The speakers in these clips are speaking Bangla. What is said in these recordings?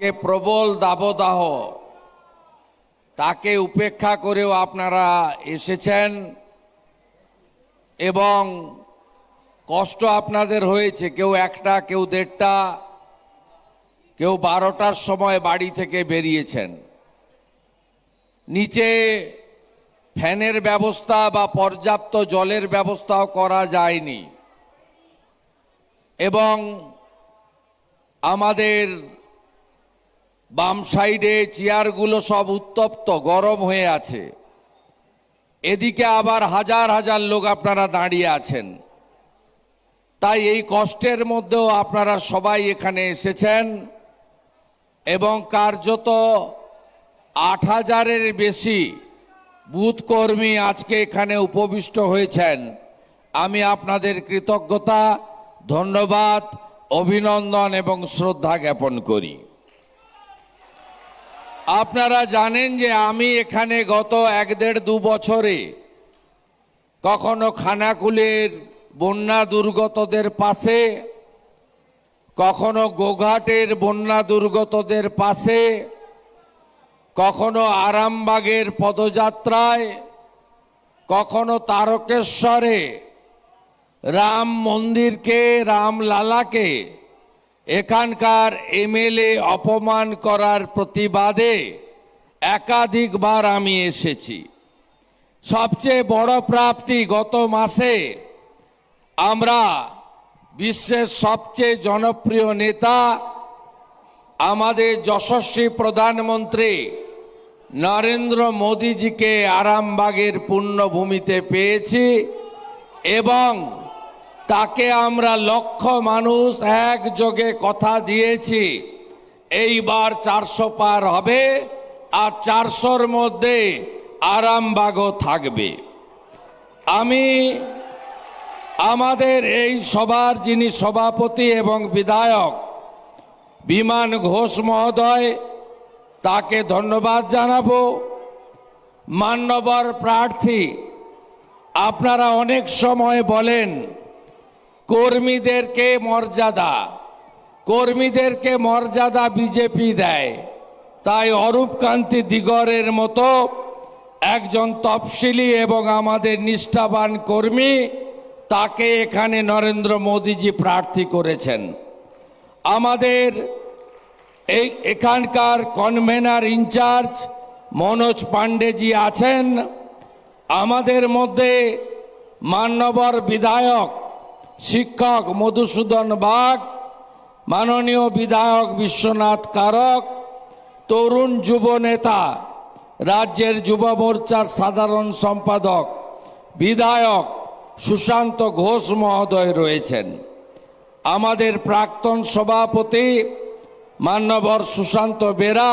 কে প্রবল দাবদাহ, তাকে উপেক্ষা করেও আপনারা এসেছেন এবং কষ্ট আপনাদের হয়েছে, কেউ একটা, কেউ দেড়টা, কেউ বারোটার সময় বাড়ি থেকে বেরিয়েছেন। নিচে ফ্যানের ব্যবস্থা বা পর্যাপ্ত জলের ব্যবস্থাও করা যায়নি। এবং আমাদের বাম সাইডে চেয়ারগুলো সব উত্তপ্ত, গরম হয়ে আছে। এদিকে আবার হাজার হাজার লোক আপনারা দাঁড়িয়ে আছেন। তাই এই কষ্টের মধ্যেও আপনারা সবাই এখানে এসেছেন এবং কার্যত আট হাজারের বেশি বুথ কর্মী আজকে এখানে উপবিষ্ট হয়েছেন। আমি আপনাদের কৃতজ্ঞতা, ধন্যবাদ, অভিনন্দন এবং শ্রদ্ধা জ্ঞাপন করি। আপনারা জানেন যে আমি এখানে গত এক দেড় দু বছরে কখনো খানাকুলের বন্যা দুর্গতদের পাশে, কখনো গোঘাটের বন্যা দুর্গতদের পাশে, কখনো আরামবাগের পদযাত্রায়, কখনো তারকেশ্বরে রাম মন্দিরকে রামলালাকে এখানকার এমএলএ অপমান করার প্রতিবাদে একাধিকবার আমি এসেছি। সবচেয়ে বড় প্রাপ্তি গত মাসে আমরা বিশ্বের সবচেয়ে জনপ্রিয় নেতা, আমাদের যশস্বী প্রধানমন্ত্রী নরেন্দ্র মোদীজিকে আরামবাগের পুণ্যভূমিতে পেয়েছি এবং তাকে আমরা লক্ষ মানুষ একযোগে কথা দিয়েছি। এইবার চারশো পার হবে আর চারশোর মধ্যে আরামবাগও থাকবে। আমি আমাদের এই সবার যিনি সভাপতি এবং বিধায়ক বিমান ঘোষ মহোদয়, তাকে ধন্যবাদ জানাব। মান্যবর প্রার্থী, আপনারা অনেক সময় বলেন কর্মীদেরকে মর্যাদা কর্মীদেরকে মর্যাদা বিজেপি দেয়। তাই অরূপকান্তি দিগরের মতো একজন তফসিলি এবং আমাদের নিষ্ঠাবান কর্মী তাকে এখানে নরেন্দ্র মোদীজি প্রার্থী করেছেন। আমাদের এই এখানকার কনভেনার ইনচার্জ মনোজ পাণ্ডেজি আছেন। আমাদের মধ্যে মান্যবর বিধায়ক শিক্ষক মধুসূদন বাগ, মাননীয় বিধায়ক বিশ্বনাথ কারক, তরুণ যুব নেতা, রাজ্যের যুব মোর্চার সাধারণ সম্পাদক, বিধায়ক সুশান্ত ঘোষ মহোদয় রয়েছেন। আমাদের প্রাক্তন সভাপতি মান্যবর সুশান্ত বেরা,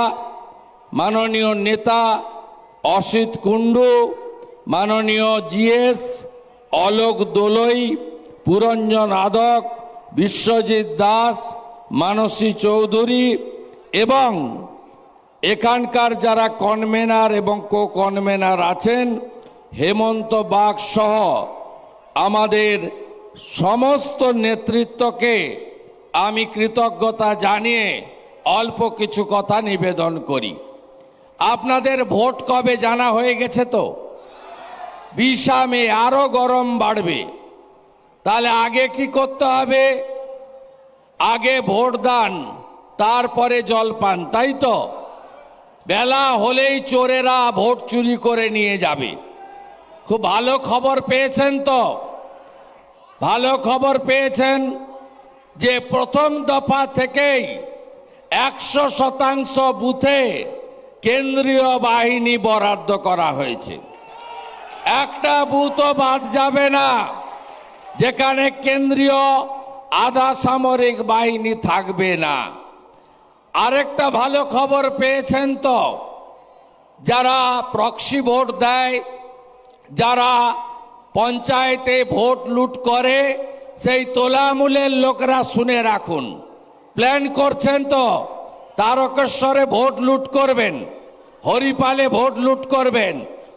মাননীয় নেতা অসিত কুণ্ডু, মাননীয় জিএস অলোক দোলই পুরঞ্জন আদক, বিশ্বজিৎ দাস, মানসী চৌধুরী এবং এখানকার যারা কনভেনার এবং কো কনভেনার আছেন, হেমন্ত বাগ সহ আমাদের সমস্ত নেতৃত্বকে আমি কৃতজ্ঞতা জানিয়ে অল্প কিছু কথা নিবেদন করি। আপনাদের ভোট কবে জানা হয়ে গেছে তো? বিশা মে আরও গরম বাড়বে। তাহলে আগে কি করতে হবে? আগে ভোট দান, তারপরে জলপান, তাই তো? বেলা হলেই চোরেরা ভোট চুরি করে নিয়ে যাবে। খুব ভালো খবর পেয়েছেন তো? ভালো খবর পেয়েছেন যে প্রথম দফা থেকেই একশো শতাংশ বুথে কেন্দ্রীয় বাহিনী বরাদ্দ করা হয়েছে। একটা বুথও বাদ যাবে না। যেখানে কেন্দ্রীয় আধা সামরিক বাহিনী থাকবে না। আরেকটা ভালো খবর পেয়েছেন তো, যারা প্রক্সি ভোট দেয়, যারা পঞ্চায়েতে ভোট লুট করে, সেই তোলামূলের লোকরা শুনে রাখুন। প্ল্যান করছেন তো, তারকেশ্বরে ভোট লুট করবেন, হরিপালে ভোট লুট করবেন,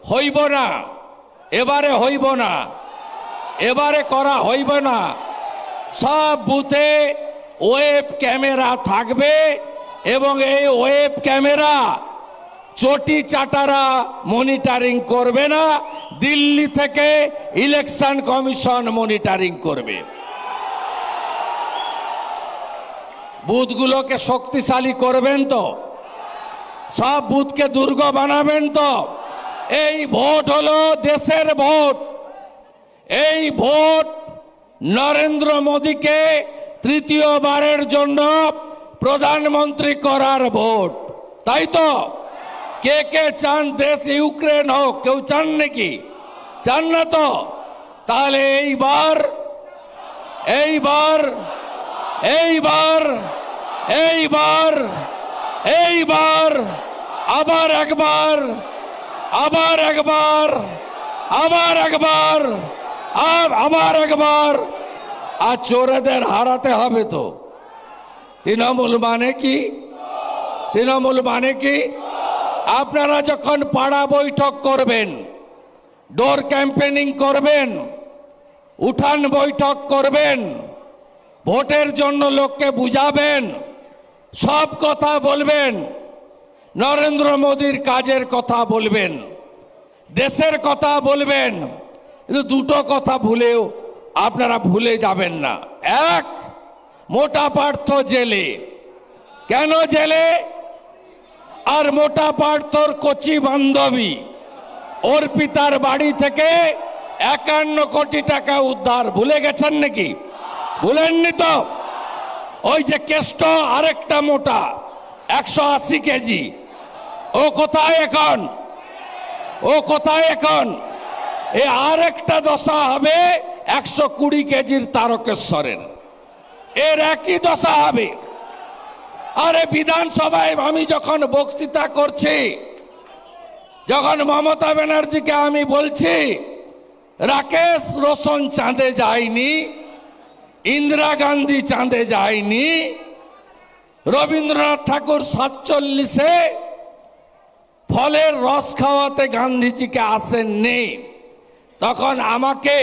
হইব না, এবারে হইব না। এবারে করা হইবে না। সব বুথে ওয়েব ক্যামেরা থাকবে এবং এই ওয়েব ক্যামেরা চটি চাটারা মনিটারিং করবে না, দিল্লি থেকে ইলেকশন কমিশন মনিটারিং করবে। বুথগুলোকে শক্তিশালী করবেন তো। সব বুথকে দুর্গ বানাবেন তো। এই ভোট হলো দেশের ভোট। এই ভোট নরেন্দ্র মোদীকে তৃতীয়বারের জন্য প্রধানমন্ত্রী করার ভোট। তাই তো? কে কে চান দেশ ইউক্রেন হোক, কেউ চান নাকি? চান না তো? তাহলে এইবার এইবার এইবার এইবার এইবার, আবার একবার আবার একবার আবার একবার আবার একবার। আর চোরেদের হারাতে হবে তো। তৃণমূল মানে কি? তৃণমূল মানে কি? আপনারা যখন পাড়া বৈঠক করবেন, ডোর ক্যাম্পেনিং করবেন, উঠান বৈঠক করবেন, ভোটের জন্য লোককে বুঝাবেন, সব কথা বলবেন, নরেন্দ্র মোদীর কাজের কথা বলবেন, দেশের কথা বলবেন কিন্তু দুটো কথা ভুলেও আপনারা ভুলে যাবেন না। এক, মোটা পার্থ জেলে। কেন জেলে? আর মোটা পার্থর কচি বান্ধবী। ওর পিতার বাড়ি থেকে একান্ন কোটি টাকা উদ্ধার। ভুলে গেছেন নাকি? ভুলেননি তো? ওই যে কেষ্ট আরেকটা মোটা, একশো আশি কেজি। ও কোথায় এখন? ও কোথায় এখন? এ আরেকটা দশা হবে একশো কুড়ি কেজির তারকেশ্বরের। এর একই দশা হবে। আরে বিধানসভায় আমি যখন বক্তৃতা করছি, যখন মমতা ব্যানার্জিকে আমি বলছি, রাকেশ রোশন চাঁদে যায়নি, ইন্দিরা গান্ধী চাঁদে যায়নি, রবীন্দ্রনাথ ঠাকুর সাতচল্লিশে ফলের রস খাওয়াতে গান্ধীজিকে আসেননি। তখন আমাকে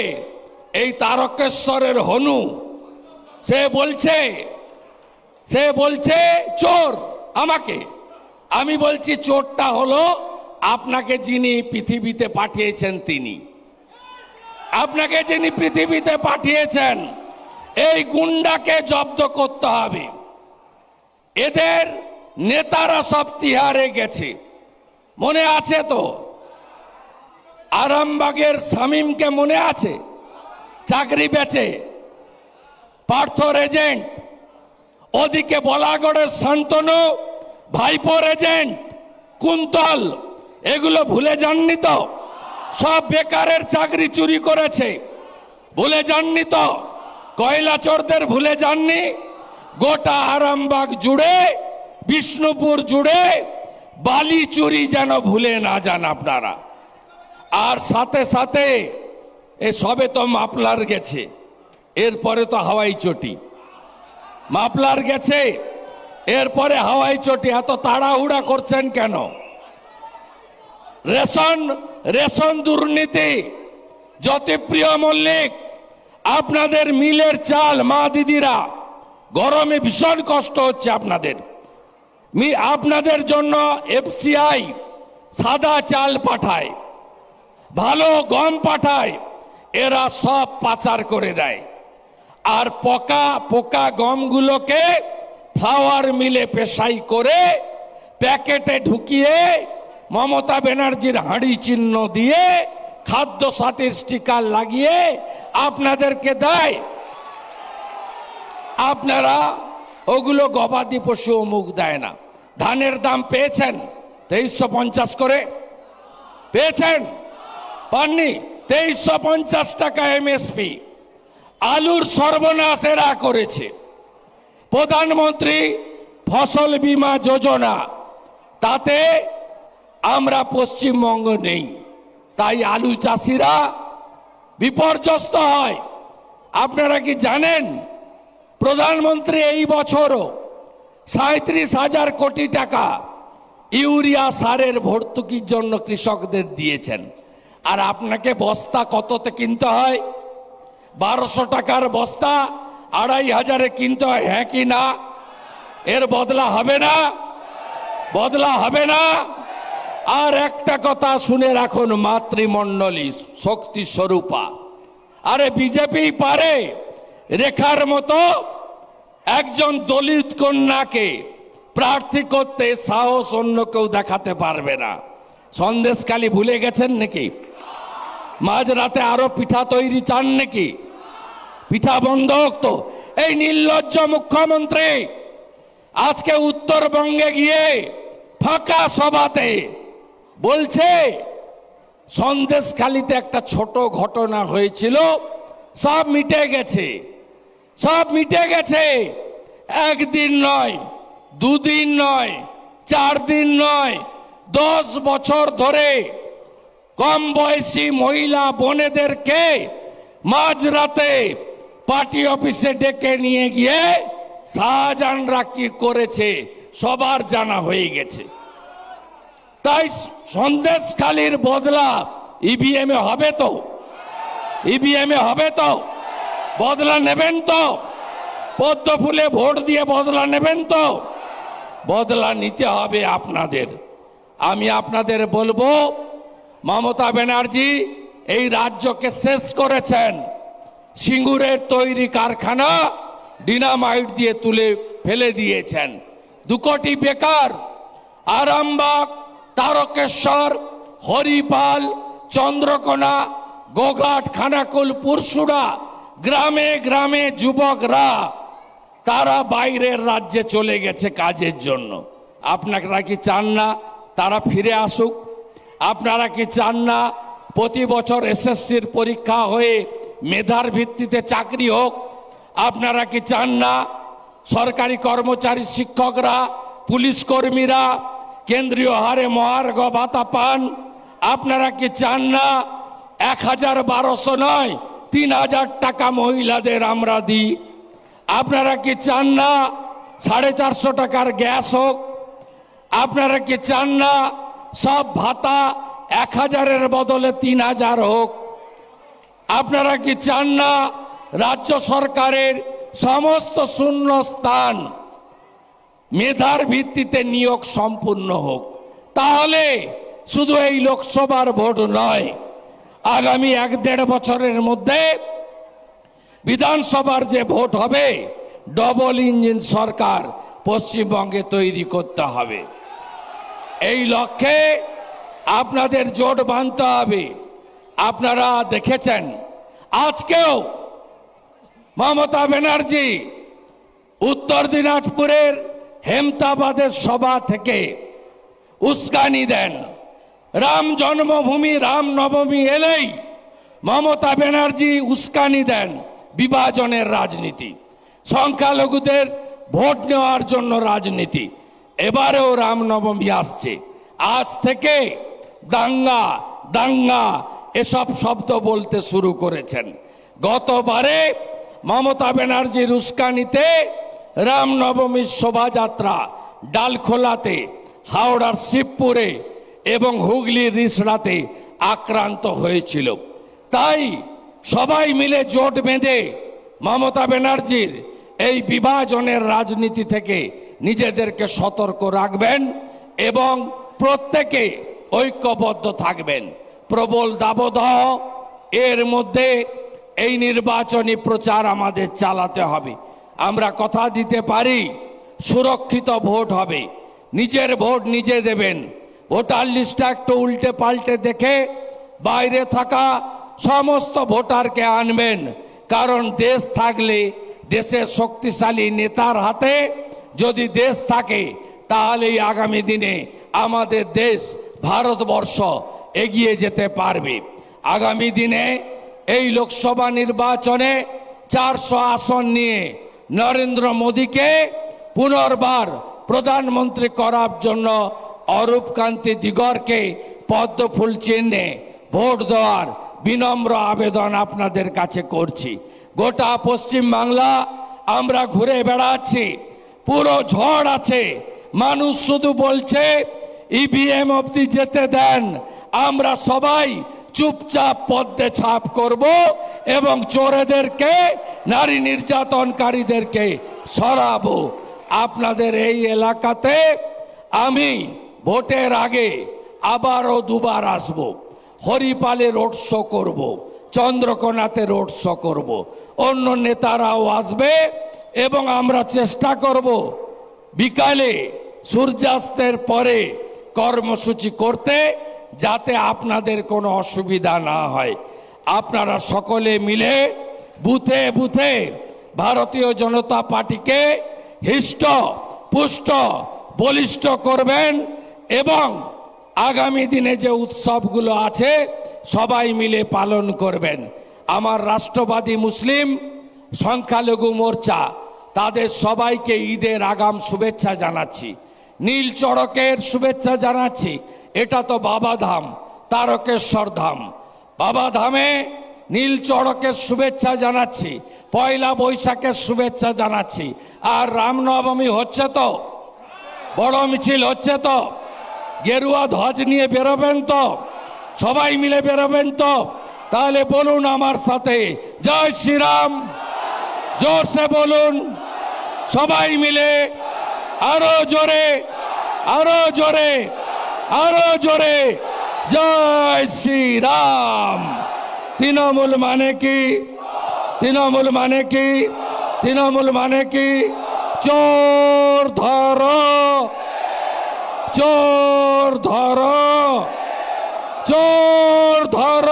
এই তারকেশ্বরের হনু, সে বলছে সে বলছে, চোর, আমাকে। আমি বলছি, চোরটা হলো আপনাকে যিনি পৃথিবীতে পাঠিয়েছেন তিনি। আপনাকে যিনি পৃথিবীতে পাঠিয়েছেন, এই গুন্ডাকে জব্দ করতে হবে। এদের নেতারা সব তিহারে গেছে। মনে আছে তো? আরামবাগের শামীমকে মনে আছে? চাকরি বেচে। পার্থর এজেন্ট ওদিকে বলাগড়ের শান্তনু ভাইপোর এজেন্ট কুন্তল, এগুলো ভুলে যাননি তো? সব বেকারের চাকরি চুরি করেছে। ভুলে যাননি তো? কয়লা চোরদের ভুলে যাননি? গোটা আরামবাগ জুড়ে, বিষ্ণুপুর জুড়ে, বালি চুরি যেন ভুলে না যান আপনারা। আর সাথে সাথে এ সবে তো মাপলার গেছে। এরপরে তো হাওয়াই চটি। মাপলার গেছে, এরপরে হাওয়াই চটি। এত তাড়াহুড়া করছেন কেন? রেশন রেশন দুর্নীতি, জ্যোতিপ্রিয় মল্লিক, আপনাদের মিলের চাল, মা দিদিরা, গরমে ভীষণ কষ্ট হচ্ছে আপনাদের। আপনাদের জন্য এফসিআই সাদা চাল পাঠায়। ভালো গম পাঠায়, এরা সব পাচার করে দেয়। আর পকা, পোকা গমগুলোকে ফ্লাওয়ার মিলে পেশাই করে প্যাকেটে ঢুকিয়ে মমতা ব্যানার্জির হাঁড়ি চিহ্ন দিয়ে খাদ্য সাথীর স্টিকার লাগিয়ে আপনাদেরকে দেয়। আপনারা ওগুলো গবাদি পশু মুখ দেয় না। ধানের দাম পেয়েছেন তেইশশো করে। পেয়েছেন? পাননি, তেইশশো পঞ্চাশ টাকা এমএসপি আলুর সর্বনাশ এরা করেছে। প্রধানমন্ত্রী ফসল বীমা যোজনা, তাতে আমরা পশ্চিমবঙ্গ নেই। তাই আলু চাষিরা বিপর্যস্ত হয়। আপনারা কি জানেন, প্রধানমন্ত্রী এই বছরও সাঁত্রিশ হাজার কোটি টাকা ইউরিয়া সারের ভর্তুকির জন্য কৃষকদের দিয়েছেন। আর আপনাকে বস্তা কততে কিনতে হয়? বারোশো টাকার বস্তা, আড়াই হাজারে কিনতে হয় হ্যাঁ কি না? এর বদলা হবে না? বদলা হবে না? আর একটা কথা শুনে রাখুন, মাতৃমণ্ডলী শক্তি স্বরূপা। আরে বিজেপি পারে রেখার মতো একজন দলিত কন্যাকে প্রার্থী করতে সাহস অন্য কেউ দেখাতে পারবে না। সন্দেশকালী ভুলে গেছেন নাকি? মাঝরাতে আরও পিঠা তৈরি চান নাকি? পিঠা বন্ধ তো। এই নির্লজ্জ মুখ্যমন্ত্রী, আজকে উত্তরবঙ্গে গিয়ে ফাঁকা সভাতে বলছে, সন্দেশখালিতে একটা ছোট ঘটনা হয়েছিল, সব মিটে গেছে। সব মিটে গেছে। একদিন নয়, দুদিন নয় চার দিন নয়, দশ বছর ধরে কম বয়সী মহিলা বোনেদেরকে মাঝরাতে পার্টি অফিসে ডেকে নিয়ে গিয়ে শাহজাহানরা কি করেছে, সবার জানা হয়ে গেছে। তাই সন্দেশখালির বদলা ইভিএম এ হবে তো? ইভিএম এ হবে তো? বদলা নেবেন তো? পদ্ম ফুলে ভোট দিয়ে বদলা নেবেন তো? বদলা নিতে হবে আপনাদের। আমি আপনাদের বলব মমতা ব্যানার্জি এই রাজ্যকে শেষ করেছেন। সিঙ্গুরের তৈরি কারখানা ডিনামাইট দিয়ে তুলে ফেলে দিয়েছেন। দু কোটি বেকার, আরামবাগ, তারকেশ্বর, হরিপাল, চন্দ্রকোনা, গোঘাট, খানাকুল পুরসুরা গ্রামে গ্রামে যুবকরা, তারা বাইরের রাজ্যে চলে গেছে কাজের জন্য। আপনারা কি চান না তারা ফিরে আসুক? আপনারা কি চান না প্রতি বছর এসএসসির পরীক্ষা হয়ে মেধার ভিত্তিতে চাকরি হোক? আপনারা কি চান না সরকারি কর্মচারী শিক্ষকরা, পুলিশ কর্মীরা, কেন্দ্রীয় হারে মহার্ঘ ভাতা পান? আপনারা কি চান না এক হাজার বারোশো নয়, তিন হাজার টাকা মহিলাদের আমরা দিই? আপনারা কি চান না সাড়ে চারশো টাকার গ্যাস হোক? আপনারা কি চান না সব ভাতা এক হাজারের বদলে তিন হাজার হোক। আপনারা কি চান না রাজ্য সরকারের সমস্ত শূন্য স্থান মেধার ভিত্তিতে নিয়োগ সম্পূর্ণ হোক? তাহলে শুধু এই লোকসভার ভোট নয়, আগামী এক দেড় বছরের মধ্যে বিধানসভার যে ভোট হবে ডবল ইঞ্জিন সরকার পশ্চিমবঙ্গে তৈরি করতে হবে। এই লক্ষ্যে আপনাদের জোট বাঁধতে হবে। আপনারা দেখেছেন, আজকেও মমতা ব্যানার্জি উত্তর দিনাজপুরের হেমতাবাদের সভা থেকে উস্কানি দেন। রাম জন্মভূমি, রাম নবমী এলেই মমতা ব্যানার্জি উস্কানি দেন বিভাজনের রাজনীতি। সংখ্যালঘুদের ভোট নেওয়ার জন্য রাজনীতি। এবারেও রামনবমী আসছে। আজ থেকে দাঙ্গা দাঙ্গা, এসব শব্দ বলতে শুরু করেছেন। গতবারে মমতা ব্যানার্জির উস্কানিতে রামনবমীর শোভাযাত্রা ডালখোলাতে, হাওড়ার শিবপুরে এবং হুগলির রিসড়াতে আক্রান্ত হয়েছিল। তাই সবাই মিলে জোট বেঁধে মমতা ব্যানার্জির এই বিভাজনের রাজনীতি থেকে নিজেদেরকে সতর্ক রাখবেন এবং প্রত্যেকে ঐক্যবদ্ধ থাকবেন। প্রবল দাবদাহ, এর মধ্যে এই নির্বাচনী প্রচার আমাদের চালাতে হবে। আমরা কথা দিতে পারি, সুরক্ষিত ভোট হবে। নিজের ভোট নিজে দেবেন। ভোটার লিস্টটা একটু উল্টে পাল্টে দেখে বাইরে থাকা সমস্ত ভোটারকে আনবেন। কারণ দেশ থাকলে দেশের শক্তিশালী নেতার হাতে যদি দেশ থাকে, তাহলেই আগামী দিনে আমাদের দেশ ভারতবর্ষ এগিয়ে যেতে পারবে। আগামী দিনে এই লোকসভা নির্বাচনে চারশো আসন নিয়ে নরেন্দ্র মোদীকে পুনর্বার প্রধানমন্ত্রী করার জন্য অরূপ কান্তি দিগরকে পদ্ম ফুল চিহ্নে ভোট দেওয়ার বিনম্র আবেদন আপনাদের কাছে করছি। গোটা পশ্চিম বাংলা আমরা ঘুরে বেড়াচ্ছি। পুরো ঝড় আছে। মানুষ শুধু বলছে ইভিএম অব্দি যেতে দেন। আমরা সবাই চুপচাপ পদ্মে ছাপ করব এবং চোরেদেরকে, নারী নির্যাতনকারীদেরকে সরাবো। আপনাদের এই এলাকাতে আমি ভোটের আগে আবারও দুবার আসব। হরিপালে রোড শো করব, চন্দ্রকোনাতে রোড শো করব। অন্য নেতারাও আসবে। এবং আমরা চেষ্টা করব বিকালে সূর্যাস্তের পরে কর্মসূচি করতে যাতে আপনাদের কোনো অসুবিধা না হয়। আপনারা সকলে মিলে বুথে বুথে ভারতীয় জনতা পার্টিকে হিষ্ট, পুষ্ট, বলিষ্ঠ করবেন এবং আগামী দিনে যে উৎসবগুলো আছে, সবাই মিলে পালন করবেন। আমার রাষ্ট্রবাদী মুসলিম সংখ্যালঘু মোর্চা তাদের সবাইকে ঈদের আগাম শুভেচ্ছা জানাচ্ছি। নীল চড়কের শুভেচ্ছা জানাচ্ছি। এটা তো বাবাধাম তারকেশ্বর ধাম। বাবাধামে নীল চড়কের শুভেচ্ছা জানাচ্ছি, পয়লা বৈশাখের শুভেচ্ছা জানাচ্ছি। আর রামনবমী হচ্ছে তো? বড় মিছিল হচ্ছে তো? গেরুয়া ধ্বজ নিয়ে বেরোবেন তো? সবাই মিলে বেরোবেন তো? তাহলে বলুন আমার সাথে, জয় শ্রীরাম। জোরসে বলুন। সবাই মিলে আরও জোরে আরও জোরে আরও জোরে। জয় শ্রীরাম। তৃণমূল মানে কি? তৃণমূল মানে কি? তৃণমূল মানে কি? চোর ধর। চোর ধর। চোর ধর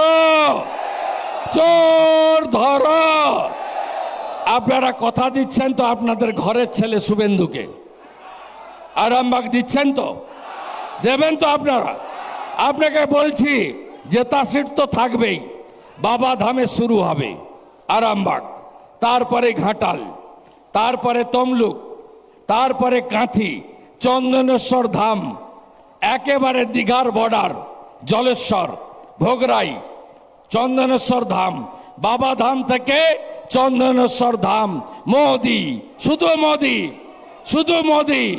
চোর ধর আপনারা কথা দিচ্ছেন তো আপনাদের ঘরের ছেলে শুভেন্দুকে। আরামবাগ দিচ্ছেন তো? দেবেন তো আপনারা? আপনাকে বলছি জেতা সিট তো থাকবেই, বাবা ধামে শুরু হবে, আরামবাগ, তারপরে ঘাটাল, তারপরে তমলুক, তারপরে কাঁথি, চন্দনেশ্বর ধাম, একেবারে দীঘার বর্ডার, জলেশ্বর, ভোগরাই, চন্দনেশ্বর ধাম, বাবা ধাম থেকে চন্দনেশ্বর ধাম মোদি, শুধু মোদি শুধু মোদি।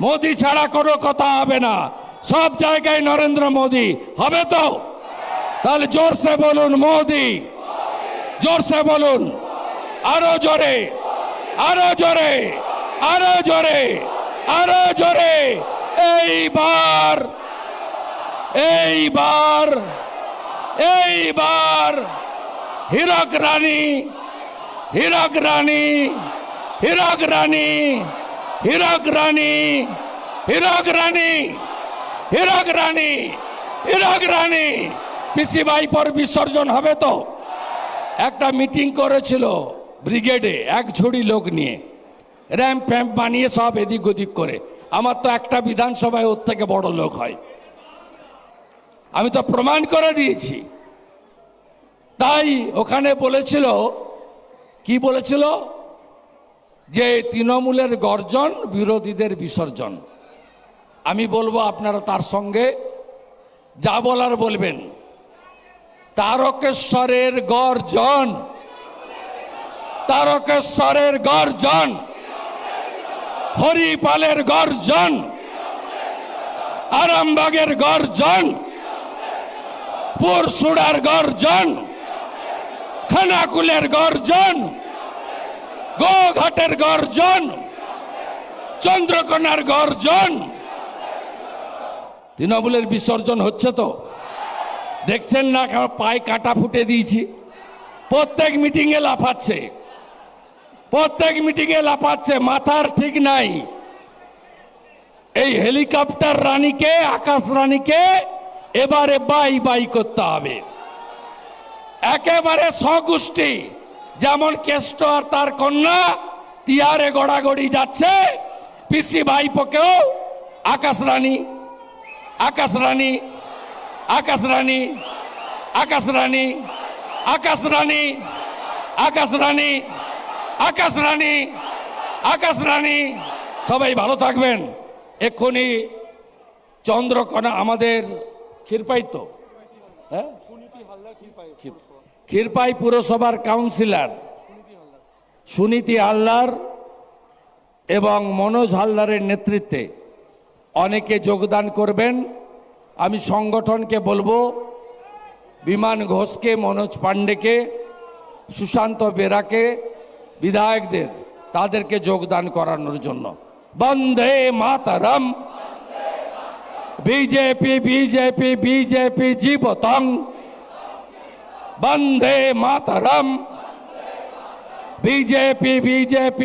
মোদি ছাড়া কোনো কথা হবে না। সব জায়গায় নরেন্দ্র মোদি। হবে তো? তাহলে জোরসে বলুন মোদি। জোরসে বলুন। আরও জোরে। আরও জোরে। আরও জোরে। আরও জোরে। এইবার। এইবার। এইবার। হীরক রানী। হীরক রানী হীরক রানী হীরক রানী হীরক রানী হীরক রানী হীরক রানী। পিসি পর বিসর্জন হবে তো? একটা মিটিং করেছিল ব্রিগেডে এক ঝুড়ি লোক নিয়ে। র্যাম্প ফ্যাম্প বানিয়ে সব এদিক ওদিক করে। আমার তো একটা বিধানসভায় ওর থেকে বড় লোক হয়। আমি তো প্রমাণ করে দিয়েছি। তাই ওখানে বলেছিল কি বলেছিল? যে তৃণমূলের গর্জন বিরোধীদের বিসর্জন। আমি বলব আপনারা তার সঙ্গে যা বলার বলবেন। তারকেশ্বরের গর্জন। তারকেশ্বরের গর্জন। হরিপালের গর্জন। আরামবাগের গর্জন। পুরসুড়ার গর্জন। খানাকুলের গর্জন, গোঘাটের গর্জন, চন্দ্রকোনার গর্জন। তৃণমূলের বিসর্জন হচ্ছে তো। দেখছেন না পায়ে কাটা ফুটে দিয়েছি? প্রত্যেক মিটিংয়ে লাফাচ্ছে। প্রত্যেক মিটিংয়ে লাফাচ্ছে, মাথার ঠিক নাই। এই হেলিকপ্টার রানীকে, আকাশ রানীকে এবারে বাই বাই করতে হবে। একেবারে স্বগোষ্ঠী যেমন কেষ্ট আর তার কন্যা তিয়ারে গড়াগড়ি যাচ্ছে পিসি ভাইপোকেও আকাশ রানী আকাশ রানী আকাশ রানী আকাশ রানী আকাশ রানী আকাশ রানী আকাশ রানী আকাশ রানী। সবাই ভালো থাকবেন। এক্ষুনি চন্দ্রকোনা আমাদের ক্ষীরপাই তো হ্যাঁ ক্ষীরপাই পুরসভার কাউন্সিলর সুনীতি হালদার এবং মনোজ হালদারের নেতৃত্বে অনেকে যোগদান করবেন। আমি সংগঠনকে বলব বিমান ঘোষকে মনোজ পাণ্ডেকে সুশান্ত বেরাকে বিধায়কদের তাদেরকে যোগদান করানোর জন্য। Vande Mataram. BJP BJP BJP জীবতং। Vande মাতরম। BJP BJP.